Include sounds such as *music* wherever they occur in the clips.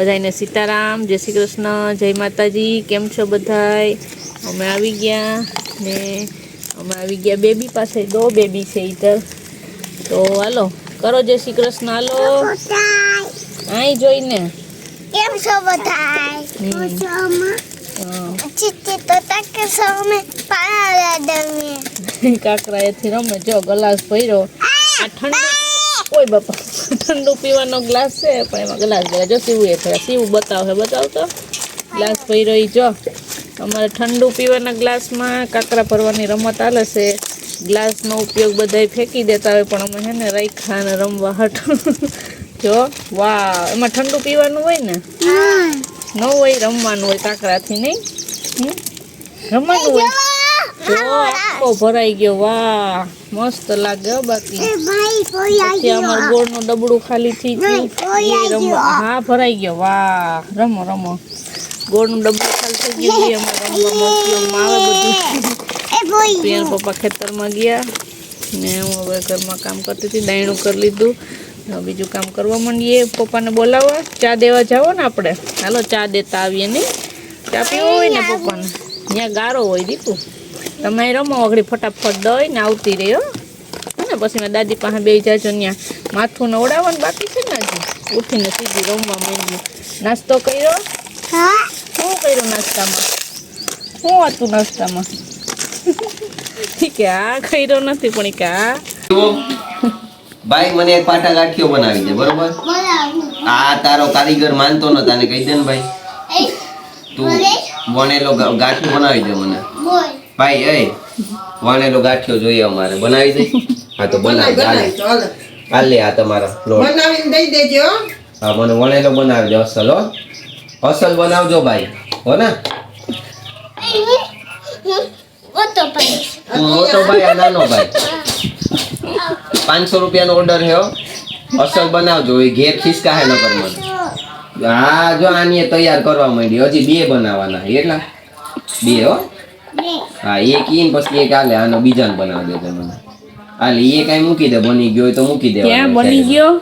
બધાને સીતારામ જય શ્રી કૃષ્ણ જય માતાજી કેમ છો બધાય? અમે આવી ગયા ને અમે આવી ગયા બેબી પાસે દો બેબી છે ઈતર તો. હાલો કરો જય શ્રી કૃષ્ણ હાલો. અહીં જોઈને કેમ છો દમે *laughs* કાકરાએથી રમે જો ગલાસ ભર્યો. આ ઠંડુ કોઈ બાપા. ઠંડુ પીવાનો ગ્લાસ છે પણ એમાં ગ્લાસ ભર્યા. જો સીવું એ થયા સીવું બતાવે બતાવતો ગ્લાસ ભર્યો રહી જો. અમારે ઠંડુ પીવાના ગ્લાસમાં કાકરા ભરવાની રમત હાલે છે. ગ્લાસનો ઉપયોગ બધાય ફેંકી દેતા હોય પણ અમે છે ને રાખ્યા ને રમવા હટ. *laughs* જો વાહ. એમાં ઠંડુ પીવાનું હોય ને? ન હોય રમવાનું હોય કાંકરાથી નહીં? રમવાનું હોય? ભરાઈ ગયો. વાહ મસ્ત લાગે બાકી. અમારું ગોળનું ડબડું ખાલી થઈ ગયું. હા ભરાઈ ગયો. વાહ રમો રમો. ગોળનું ડબડું ખાલી થઈ ગયું. એ અમારે ઉપયોગમાં આવે બધું. પપ્પા ખેતરમાં ગયા. ને હું હવે ઘરમાં કામ કરતી હતી દાયણું કરી લીધું. હવે બીજું કામ કરવા માંડીએ. પપ્પાને બોલાવવા ચા દેવા જાવો ને આપણે. હાલો ચા દેતા આવીએ નહીં. ચા પીવો હોય ને પપ્પાને? ત્યાં ગારો હોય દીકું. તમે રમો વગડી ફટાફટ દઈ ને આવતી રહ્યો હો. ને પછી મેં દાદી પાસે બે જાજો ત્યાં માથું નવડાવવાનું બાકી છે ને હજી. ઉઠીને સીધી રમવા માંડી. નાસ્તો કર્યો? શું કર્યું નાસ્તામાં? શું હતું નાસ્તામાં? કે આ કર્યો નથી પણ કે આ. ભાઈ મને એક પાટા ગાંઠિયો બનાવી દે બરોબર? આ તારો કારીગર માનતો ન તને કહી દે ને ભાઈ. તું વણેલો ગાંઠિયો બનાવી દે મને. બોલ. ભાઈ એ વણેલો ગાંઠિયો જોઈએ અમારે. બનાવી દે? હા તો બનાવી દે હાલે. ચાલો. હાલ લે આ તમારા લોટ. બનાવીને દઈ દેજો હા. મને વણેલો બનાવી દે અસલ હો. અસલ બનાવજો ભાઈ હો ને? ઓતો ભાઈ. તું મોટો ભાઈ આ નાનો ભાઈ. પાંચસો રૂપિયાનો ઓર્ડર છે હો. અસલ બનાવજો એ ઘેર ખિસકા હે ન મને હા જો આની તૈયાર કરવા માંડી. હજી બે બનાવવાના એટલા? બે હો. હા એક ઈ પછી એક આલે આનો બીજાને બનાવી દેજો મને આલે એ કઈ મૂકી દે બની ગયો તો મૂકી દે ક્યાં બની ગયો?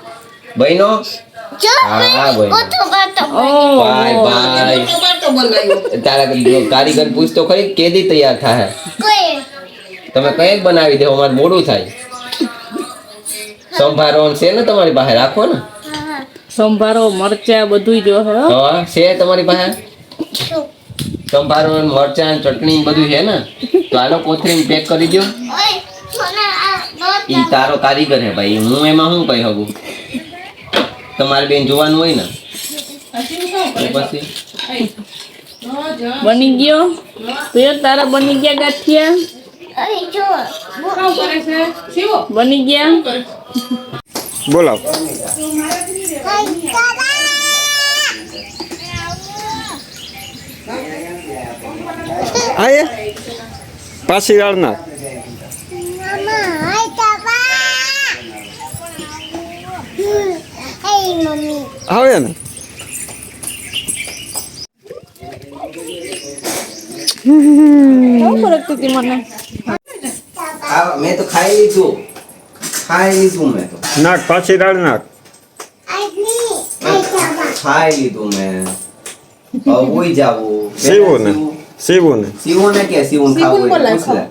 બહેનો કારીગર પૂછતો ખરી કેદી તૈયાર થાય તમે કઈ બનાવી દેવો અમારે મોડું થાય. સંભારો ને છે ને તમારી પાસે રાખો ને. સંભારો મરચા બધું જો હા. છે તમારી પાસે? સંભારો મરચાં ચટણી બધું છે ને તો આનો કોથળી પેક કરી દો ઓય મને આ દોત ઈ તારો કારીગર હે ભાઈ હું એમાં શું કહી શકું તમારે બેન જોવાનું હોય ને? પછી? બની ગયો? પિયર તારા બની ગયા ગાંઠિયા? અરે બની ગયા? બોલાવ. હાય એ? આયે પાછી વાળના. હાય હે આવે ને મેં તો ખાઈ લીધું. ખાઈ લીધું મેં તો. નાક પાછી હાય તારા ખાઈ લીધું મેં. હવે ઉઈ જાવું. સીવું ને. સીવું ને સીવું ને કે સીવું ખાવું હોય તો પૂછ લે.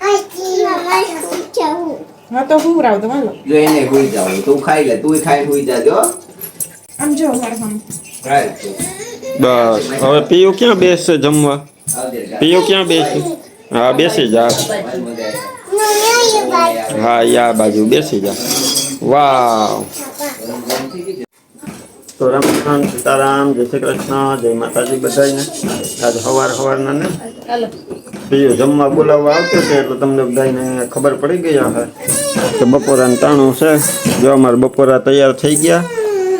હાય તારા શું ચાવું હા તો હું રાવ તમારો જો એને હુઈ જાવું તું ખાઈ લે તું ખાઈ હુઈ જાજો આમ જો ખાઈ બસ હવે પીયું ક્યાં બેસશે જમવા પીઓ પીયું ક્યાં બેસશે હા બેસી જા હા યા બાજુ બેસી જા વાવ તો રામ સીતારામ જય શ્રી કૃષ્ણ જય માતાજી બધાને આજે સવાર સવારના ને. બીજું જમવા બોલાવવા આવતું છે એટલે તમને બધાને ખબર પડી ગઈ હશે કે બપોરાનું તાણું છે. જો અમારે બપોરા તૈયાર થઈ ગયા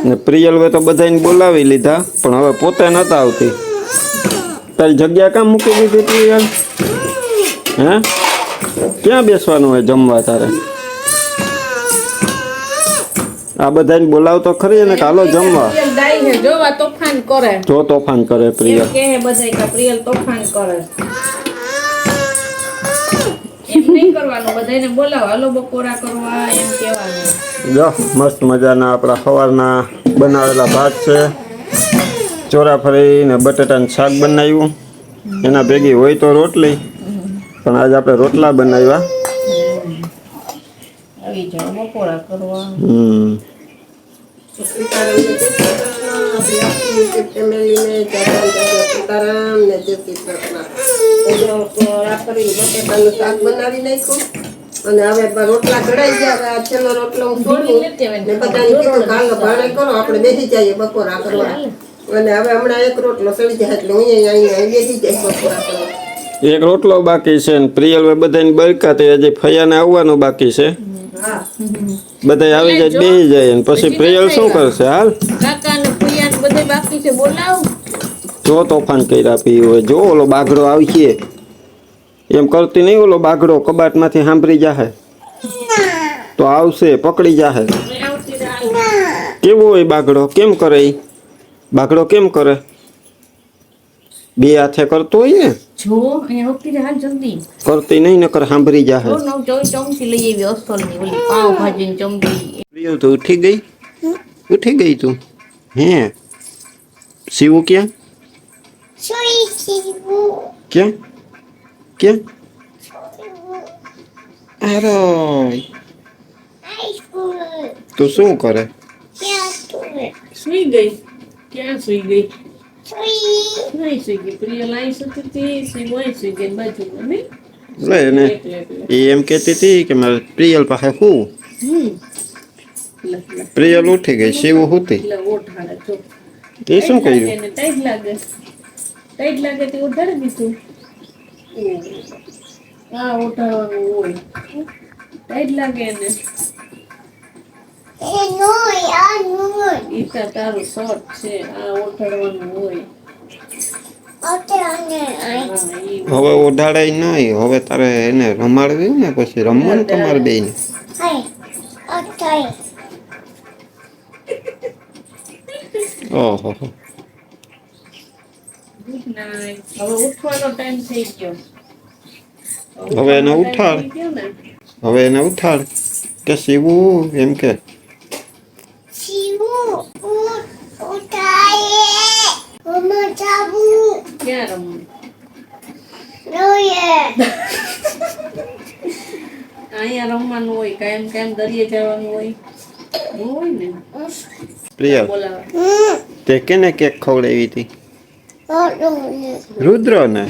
ને પ્રિયલ તો બધાને બોલાવી લીધા પણ હવે પોતે નહોતા આવતી. તારી જગ્યા કામ મૂકી દીધી પ્રિયલ? હે? ક્યાં બેસવાનું હોય જમવા તારે? આ બધાને બોલાવતો ખરી અને કાલો જમવા. જોવા તોફાન કરે. જો તોફાન કરે પ્રિયલ. એમ કે પ્રિયલ તોફાન કરે. બોલાવો. જો મસ્ત મજાના આપણા સવારના બનાવેલા ભાત છે. ચોરાફળી ને બટેટાનું શાક બનાવ્યું. એના ભેગી હોય તો રોટલી. પણ આજે આપણે રોટલા બનાવ્યા. આવી જાઓ બપોરા કરવા. હમ. અને હવે રોટલા ગયા છેલ્લો રોટલો હું છોડું ને બધાને કીધું ભાણે કરો આપણે બેસી જઈએ બપોરા કરવા અને હવે હમણાં એક રોટલો સડી જાય એટલે હું અહીંયા અહીંયા બેસી જાય બપોરા કરવા એક રોટલો બાકી છે ને પ્રિયલ બધાને બરકા તે હજી ફૈયાને આવવાનું બાકી છે. બધા આવી જાય બેસી જાય પછી પ્રિયલ શું કરશે હાલ? કાકા ને બધે બાકી છે બોલાવ. જો તોફાન કર્યા પી હોય જો ઓલો બાઘડો છે એમ કરતી નહીં ઓલો બાઘડો કબાટમાંથી સાંભળી જાહે. તો આવશે પકડી જાહે. કેવો હોય બાઘડો કેમ કરે બાઘડો કેમ કરે? બે હાથે કરતો હોય ને? જો અહીંયા હોતી હાલ જલ્દી કરતી નહીં નકર સાંભળી જાહે જો નવ ચોવીસ ચમચી લઈ આવી અસલની ઓલી પાવ ભાજી ની ચમચી પ્રિયલ તો ઉઠી ગઈ ઉઠી ગઈ તું હે શિવું ક્યાં Soy Chibu. ક્યાં ક્યાં અરે Ay, school. તું શું કરે Ya tuve. સુઈ ગઈ ક્યાં સુઈ ગઈ એને એમ કેતી હતી કે મારે પ્રિયલ પાસે હું પ્રિયલ ઉઠી ગઈ શિવ હુતી એ શું કર્યું ટાઈટ લાગે ટાઈટ લાગે તે ઉઠાડી દીધું હા ઉઠાડવાનું હોય ટાઈટ લાગે ને Ya ઈતા તારું શોર્ટ છે આ ઓઢાડવાનું હોય હવે ઓઢાડાય નહીં હવે તારે એને રમાડવી ને પછી રમવાનું તમારે બે ને. ઓહો. હવે ઉઠવાનો ટાઈમ થઈ ગયો. હવે એને ઉઠાડ. હવે એને ઉઠાડ. કે શિવું એમ કે. ક્યાં અહીંયા રમવાનું હોય કાયમ કાયમ દરિયે જવાનું હોય ન Hmm. તે કેને કેક ખવડાવી હતી રુદ્રને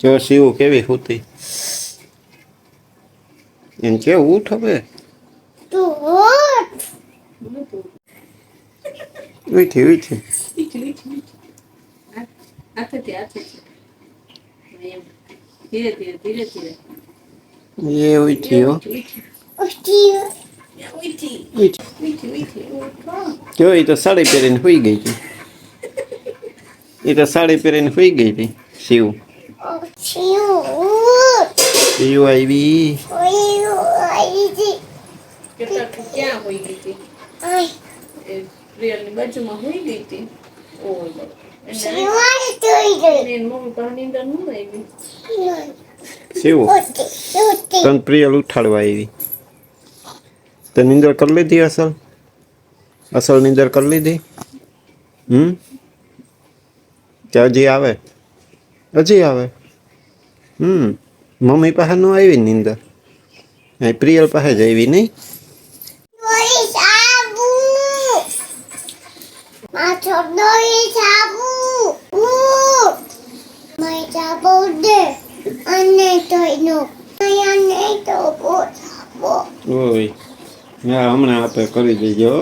જો શિવ કેવી હતી એમ કેવું ઉઠ હવે તું what? ઉઠી ઉઠી હાથેથી હાથેથી એમ. ધીરે ધીરે ધીરે ધીરે. એ ઉઠી હો. Hostia. ઉઠી ઉઠી. ઉઠી ઉઠી ઉઠો જો એ તો સાડી પહેરીને હોઈ ગઈ હતી. એ તો સાડી પહેરીને હોઈ ગઈ હતી શિવ. શિવ આવી. કેટલા ક્યાં હોઈ ગઈ હતી? એ પ્રિયલની બાજુમાં હોઈ ગઈ હતી. ઓય. તને પ્રિયલ ઉઠાડવા આવી. તે નિંદર કરી લીધી અસલ? અસલ નિંદર કરી લીધી? હમ? કે હજી આવે? હજી આવે? હમ. મમ્મી પાસે ન આવી નિંદર. અહીં પ્રિયલ પાસે જ આવી નહીં? Macho, oi, sabu. Uh. Mai sabu de. Ane toy no. Ai ane to bo sabu. ઓય હા હમણાં આપે કરી દેજો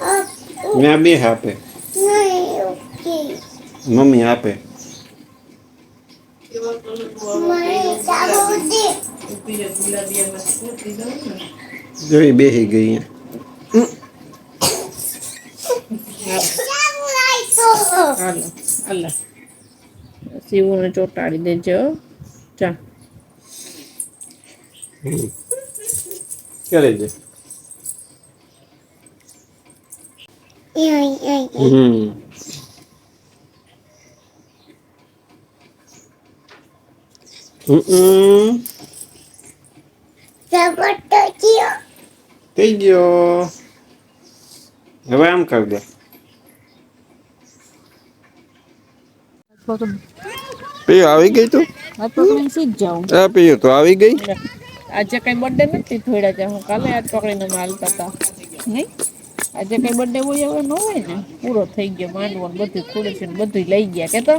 Ah, મેં બે આપે nai, okay. મમ્મી આપે Mai sabu de. ઉભી રહે ગુલાબીયામાં સ્કૂટી દઉં ને જોઈ બેસી ગઈ હાલો હાલો. શિવને ચોટાડી દેજો. ચા કરે ai. હમ. હમ. થઈ ગયો. હવે આમ કર દે. પકડ પીયું આવી ગઈ તું? પકડીને સીધ જાઉં. આ પીઓ તો આવી ગઈ? આજે કઈ બર્થડે નથી થોડા છે હું કાલે આજ પકડીને અમે હાલતા હતા નહીં? આજે કઈ બર્થડે હોય એવો ન હોય ને પૂરો થઈ ગયો માંડવા ને બધું થોડું છે ને બધું લઈ ગયા કે તો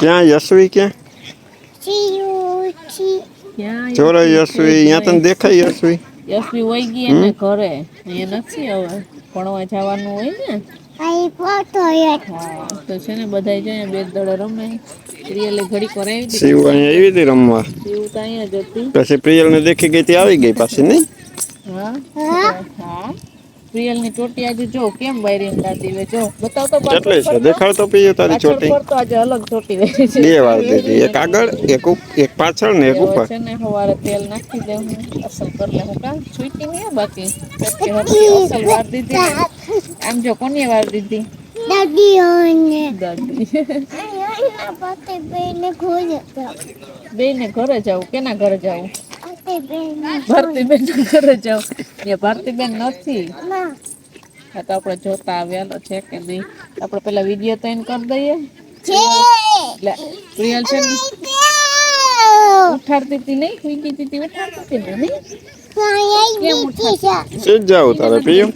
ક્યાં યશવી ક્યાં? ક્યાં ચોરો યશવી? અહીંયા તને દેખાય યશવી? યશવી વહી ગઈ એને ઘરે અહીંયા નથી હવે ભણવા જવાનું હોય ને. હા તો છે ને બધાય જાય બે દડો રમે. પ્રિયલે ઘડી કરાવી દીધી શિવ અહીંયા આવી હતી રમવા? એવું તો અહીંયા જ હતી. પછી પ્રિયલને દેખી ગઈ તે આવી ગઈ પાછી નહીં? હા. હા. પ્રિયલની ચોટી આજે જો કેમ વાયરિંગ દાદી વે જો બતાવ તો છે દેખાડ તો પીએ તારી ચોટી. પર તો આજે અલગ ચોટી વાયરી છે. બે વાર દીધી એક આગળ એક એક પાછળ ને એક ઉપર. છે ને હવારે તેલ નાખી દે હું અસલ કર લે હું કા છૂટી નહીં બાકી. પછી હતી અસલ વાર દીધી. આમ જો કોની વાર દીધી? દાદી. ઓને દાદી આ પાતે બેને ઘરે બે ને ઘરે જાવું કેના ઘરે જાવું બેને ભારતીબેન ઘરે જાવ એ ભારતીબેન નથી. હા તો આપણે જોતા આવ્યા છે કે નહીં. આપણે પેલા વીડિયો તો એને કરી દઈએ. એટલે પ્રિયલ છે ને ઉઠાડતી હતી નહીં? સુઈ ગઈ હતી ઉઠાડતી હતી ને નહીં? સીધ જાવ તારે? પીયું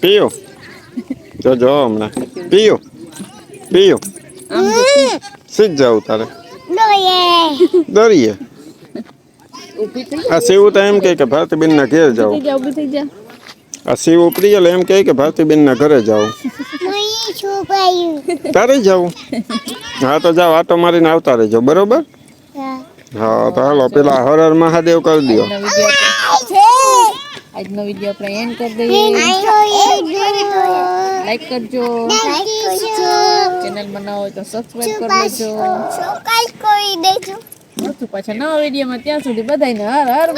પીયું જો જો હમણાં. પીયું જાવ તારે? દરિયે ઊભી થઈ આ શિવ તો એમ કહે કે ભારતીબેન ના ઘેર જાઓ થઈ જા ઊભી થઈ જા આ શિવ પ્રિયલ એમ કહે કે ભારતીબેન ના ઘરે જાઓ મઈ છુપાયું તારે જવું હા તો જાઓ આટો મારીને આવતા રહેજો બરોબર હા તો હાલો પેલા હર હર મહાદેવ કરી દો આજનો વીડિયો છે આજનો વીડિયો આપણે એન્ડ કરી દઈએ લાઈક કરજો ચેનલ બનાવો હોય તો સબસ્ક્રાઇબ કરી લેજો કરી દેજો મળશું પાછા નવા વિડીયોમાં ત્યાં સુધી બધાને હર હર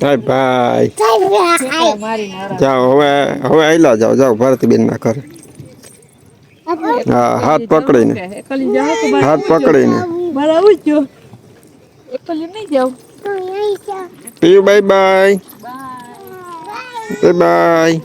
બાય બાય. જાઓ હવે હવે આયલા જાઓ જાઓ ભારતીબેન ના ઘરે. હા હાથ પકડીને. હાથ પકડીને. બરાબર જો એકલી નહીં જાઉં. Bye bye bye bye